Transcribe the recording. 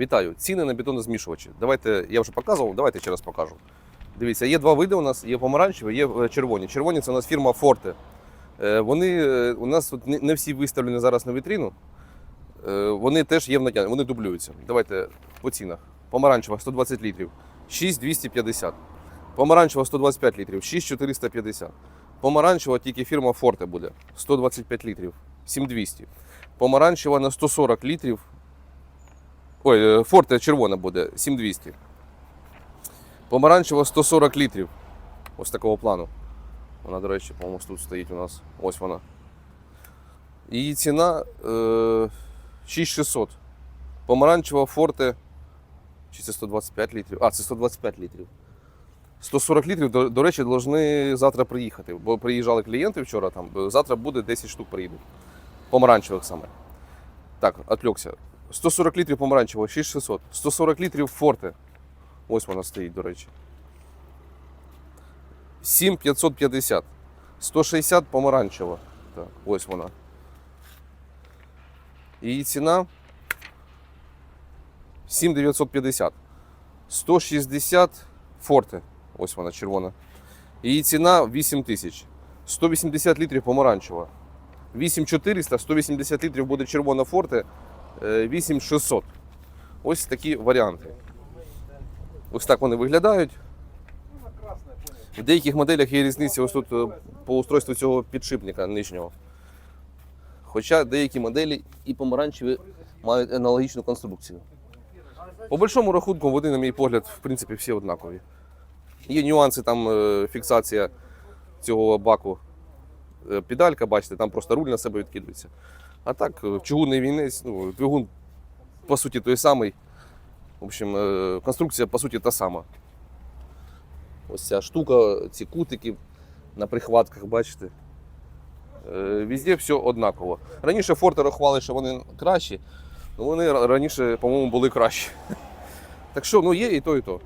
Вітаю! Ціни на бетонозмішувачі. Давайте, я вже показував, давайте ще раз покажу. Дивіться, є два види у нас: є помаранчеві, є е, червоні. Червоні це у нас фірма Forte. Е, Вони е, у нас тут не- всі виставлені зараз на вітрину. Вони теж є в натягненні, вони дублюються. Давайте по цінах. Помаранчева 120 літрів, 6250. Помаранчева 125 літрів, 6450. Помаранчева тільки фірма Forte буде 125 літрів, 7200. Помаранчева на 140 літрів. Ой, Форте червона буде 7200. Помаранчева 140 літрів. Ось такого плану. Вона, до речі, по-моєму, тут стоїть у нас. Ось вона. Її ціна е, 6600. Помаранчева Форте. Чи це 125 літрів? А, це 125 літрів. 140 літрів, до, до речі, повинні завтра приїхати. Бо приїжджали клієнти вчора, там, завтра буде 10 штук приїдуть. Помаранчевих саме. Так, отвлекся. 140 літрів помаранчевого, 6600. 140 літрів форте. Ось вона стоїть, до речі. 7550. 160 помаранчева. Так, ось вона. Її ціна 7950. 160 форте. Ось вона червона. Її ціна 8000. 180 літрів помаранчева. 8400, 180 літрів буде червона форте, 8600. Ось такі варіанти. Ось так вони виглядають. В деяких моделях є різниця ось тут е, по устройству цього підшипника нижнього. Хоча деякі моделі і помаранчеві мають аналогічну конструкцію. По большому рахунку, вони, на мій погляд, в принципі, всі однакові. Є нюанси, там е, фіксація цього баку е, педалька, бачите, там просто руль на себе відкидується. А так, е, чугунний вінець, ну, двигун по суті той самий. В общем, е, конструкція по суті та сама. Ось ця штука, ці кутики на прихватках, бачите. Е, Везде все однаково. Раніше форти рахували, що вони кращі, але вони раніше, по-моєму, були кращі. Так що, ну є і то, і то.